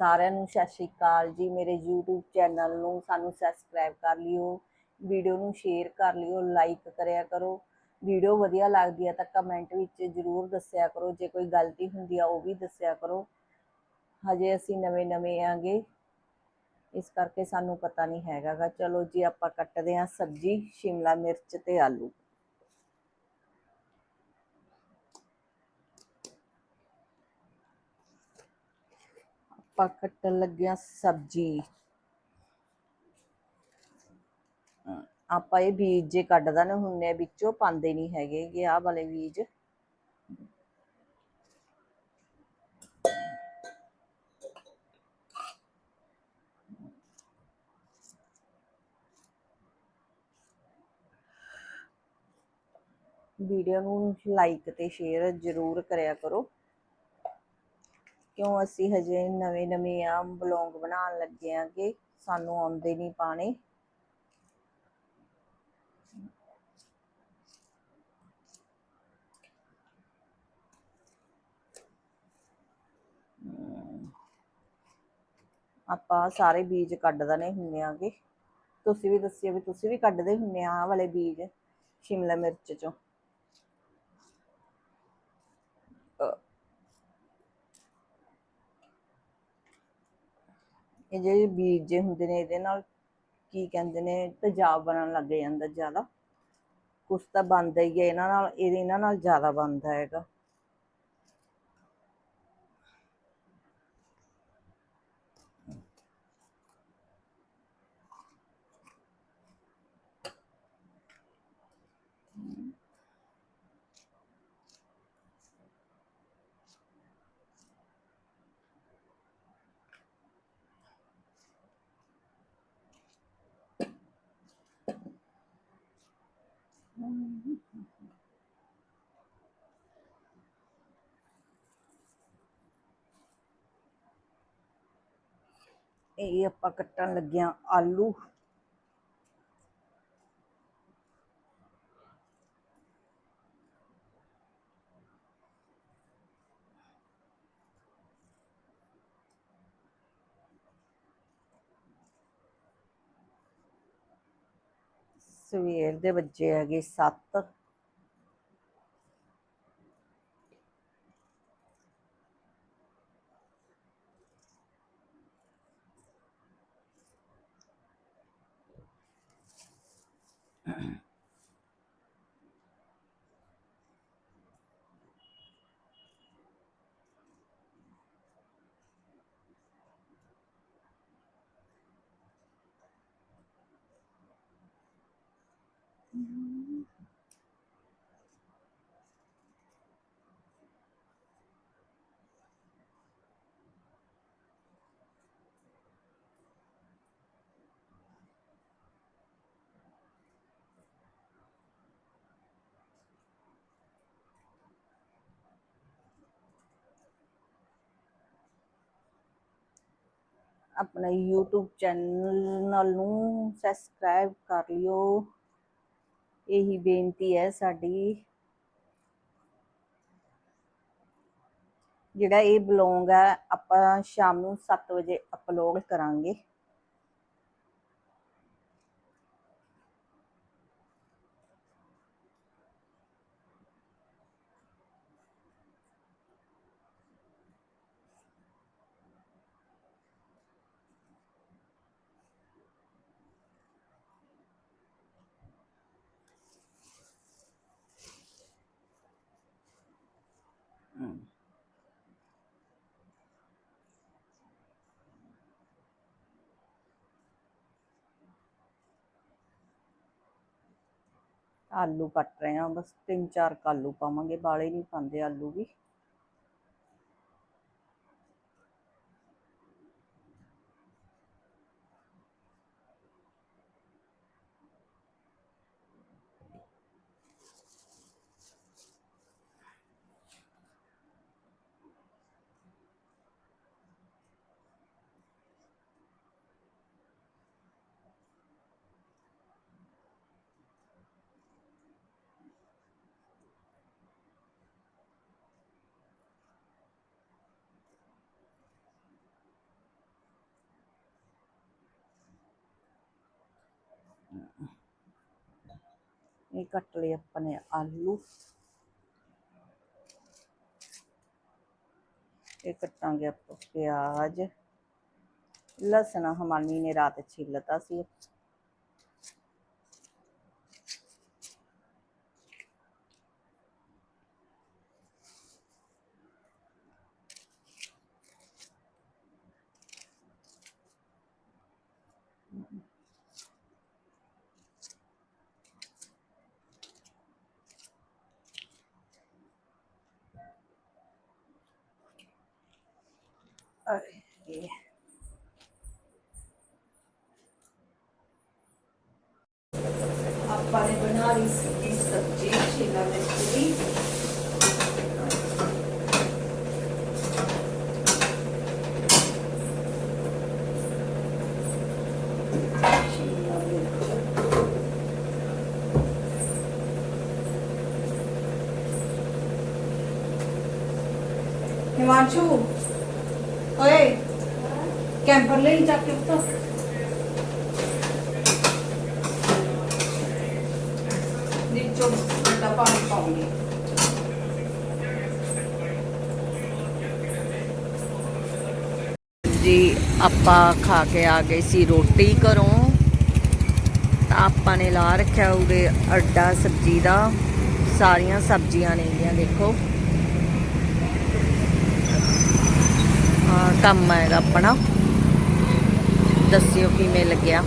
ਸਾਰਿਆਂ ਨੂੰ ਸਤਿ ਸ਼੍ਰੀ ਅਕਾਲ ਜੀ। ਮੇਰੇ YouTube ਚੈਨਲ ਨੂੰ ਸਾਨੂੰ ਸਬਸਕ੍ਰਾਈਬ ਕਰ ਲਿਓ ਵੀਡੀਓ ਨੂੰ ਸ਼ੇਅਰ ਕਰ ਲਿਓ ਲਾਈਕ ਕਰਿਆ ਕਰੋ। ਵੀਡੀਓ ਵਧੀਆ ਲੱਗਦੀ ਹੈ ਤਾਂ ਕਮੈਂਟ ਵਿੱਚ ਜ਼ਰੂਰ ਦੱਸਿਆ ਕਰੋ। ਜੇ ਕੋਈ ਗਲਤੀ ਹੁੰਦੀ ਆ, ਉਹ ਵੀ ਦੱਸਿਆ ਕਰੋ। ਹਜੇ ਅਸੀਂ ਨਵੇਂ ਨਵੇਂ ਆਂਗੇ। ਇਸ ਕਰਕੇ ਸਾਨੂੰ ਪਤਾ ਨਹੀਂ ਹੈਗਾਗਾ। ਚਲੋ ਜੀ, ਆਪਾਂ ਕੱਟਦੇ ਹਾਂ ਸਬਜ਼ੀ, ਸ਼ਿਮਲਾ ਮਿਰਚ ਤੇ ਆਲੂ। ਆਪਾਂ ਕੱਟਣ ਲੱਗਿਆ ਸਬਜ਼ੀ। ਆਪਾਂ ਇਹ ਬੀਜ ਜੇ ਕੱਢਦਾ ਨੇ ਹੁੰਨੇ ਵਿੱਚੋਂ ਪਾਉਂਦੇ ਨਹੀਂ ਹੈਗੇ ਕਿ ਆਹ ਵਾਲੇ ਬੀਜ। ਵੀਡੀਓ ਨੂੰ ਲਾਈਕ ਤੇ ਸ਼ੇਅਰ ਜ਼ਰੂਰ ਕਰਿਆ ਕਰੋ। ਕਿਉਂ ਅਸੀਂ ਹਜੇ ਨਵੇਂ ਨਵੇਂ ਆ ਬਲੌਂਗ ਬਣਾਉਣ ਲੱਗੇ ਆਂਗੇ ਸਾਨੂੰ ਆਉਂਦੇ ਨਹੀਂ ਪਾਣੇ? ਆਪਾਂ ਸਾਰੇ ਬੀਜ ਕੱਢ ਦਨੇ ਹੁੰਨੇ ਆਗੇ ਤੁਸੀਂ ਵੀ ਦੱਸਿਓ ਵੀ ਤੁਸੀਂ ਵੀ ਕੱਢਦੇ ਹੁੰਨੇ ਆ ਵਾਲੇ ਬੀਜ ਸ਼ਿਮਲਾ ਮਿਰਚ ਚੋਂ। ਇਹ ਜਿਹੜੇ ਬੀਜ ਜੇ ਹੁੰਦੇ ਨੇ, ਇਹਦੇ ਨਾਲ ਕੀ ਕਹਿੰਦੇ ਨੇ, ਤੇਜ਼ਾਬ ਬਣਨ ਲੱਗ ਜਾਂਦਾ ਜ਼ਿਆਦਾ। ਕੁਛ ਤਾਂ ਬਣਦਾ ਹੀ ਹੈ, ਇਹਨਾਂ ਨਾਲ ਇਹਦੇ ਇਹਨਾਂ ਨਾਲ ਜ਼ਿਆਦਾ ਬਣਦਾ ਹੈਗਾ। ਇਹ ਆਪਾਂ ਕੱਟਣ ਲੱਗਿਆ ਆਲੂ। ਸਵੇਰ ਦੇ ਵੱਜੇ ਹੈਗੇ 7 ਆਪਣਾ YouTube ਚੈਨਲ ਨੂੰ ਸਬਸਕ੍ਰਾਈਬ ਕਰ ਲਿਓ ਇਹੀ ਬੇਨਤੀ ਹੈ ਸਾਡੀ। ਜਿਹੜਾ ਇਹ ਬਲੌਗ ਹੈ, ਆਪਾਂ ਸ਼ਾਮ ਨੂੰ 7 ਵਜੇ ਅਪਲੋਡ ਕਰਾਂਗੇ। ਆਲੂ ਕੱਟ ਰਹੇ ਹਾਂ, ਬਸ ਤਿੰਨ ਚਾਰ ਕੁ ਆਲੂ ਪਾਵਾਂਗੇ, ਬਾਲੇ ਨਹੀਂ ਪਾਉਂਦੇ ਆਲੂ ਵੀ। ਇਹ ਕੱਟ ਲਏ ਆਪਾਂ ਨੇ ਆਲੂ। ਇਹ ਕੱਟਾਂਗੇ ਆਪਾਂ ਪਿਆਜ਼। ਲਸਣ ਹਮਾਨੀ ਨੇ ਰਾਤ ਛਿੱਲਤਾ ਸੀ ਇਹ ਆਪਾਂ ਨੇ ਬਣਾ ਲਈ ਸੀ ਸਬਜ਼ੀ ਸ਼ਿਮਲਾ ਮਿਰਚ ਦੀ ਸ਼ਿਮਲਾ ਮਿਰਚ ਹਿਮਾਂਸ਼ੂ ਓਏ ਕੈਂਪਰ ਲਈ ਜਾ ਕੇ ਉੱਤੋਂ ਵਿੱਚੋਂ ਠੰਡਾ ਪਾਣੀ ਪਾਉਂਗੀ। ਜੀ, ਆਪਾਂ ਖਾ ਕੇ ਆ ਗਏ ਸੀ ਰੋਟੀ ਘਰੋਂ। ਤਾਂ ਆਪਾਂ ਨੇ ਲਾ ਰੱਖਿਆ ਉਹਦੇ ਅੱਡਾ ਸਬਜ਼ੀ ਦਾ। ਸਾਰੀਆਂ ਸਬਜ਼ੀਆਂ ਨੇ ਦੇਖੋ। ਆ ਕੰਮ ਹੈਗਾ ਆਪਣਾ। ਦੱਸਿਓ ਕਿਵੇਂ ਲੱਗਿਆ।